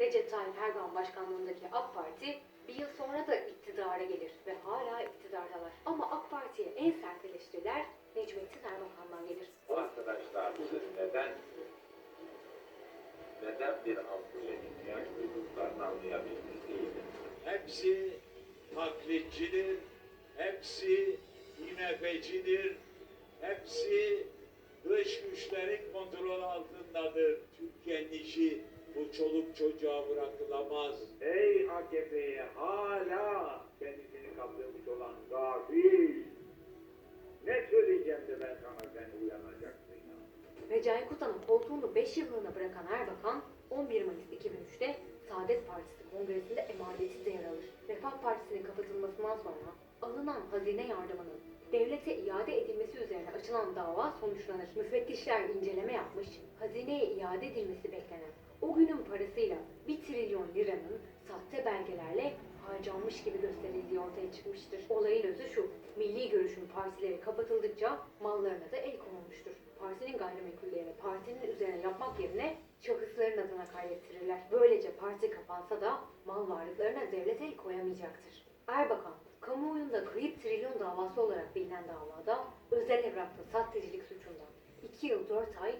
Recep Tayyip Erdoğan başkanlığındaki AK Parti bir yıl sonra da iktidara gelir ve hala iktidardalar. Ama AK Parti'ye en sert eleştiriler Necmettin Erbakan'dan gelir. Bu arkadaşlar neden neden bir ampule ihtiyaç duyduklarını anlayabilmiş değilim. Hepsi taklitçidir, hepsi IMF'cidir, hepsi dış güçlerin kontrol altındadır. Türkiye'nin işi çocuğa bırakılamaz. Ey AKP'ye hala kendisini kaptırmış olan gafil. Ne söyleyeceğim de ben sana sen uyanacaksın ya. Recai Kutan'ın koltuğunu 5 yıllığına bırakan Erbakan 11 Mayıs 2003'te Saadet Partisi kongresinde emaneti devralır. Refah Partisi'nin kapatılmasından sonra alınan hazine yardımının devlete iade edilmesi üzerine açılan dava sonuçlanır. Müfettişler inceleme yapmış, hazineye iade edilmesi beklenen o günün parasıyla 1 trilyon liranın sahte belgelerle harcanmış gibi gösterildiği ortaya çıkmıştır. Olayın özü şu, milli görüşün partileri kapatıldıkça mallarına da el konulmuştur. Partinin gayrimenkullerini partinin üzerine yapmak yerine şahısların adına kaydettirirler. Böylece parti kapansa da mal varlıklarına devlet el koyamayacaktır. Erbakan, kamuoyunda kayıp trilyon davası olarak bilinen davada özel evrakta sahtecilik suçundan 2 yıl 4 ay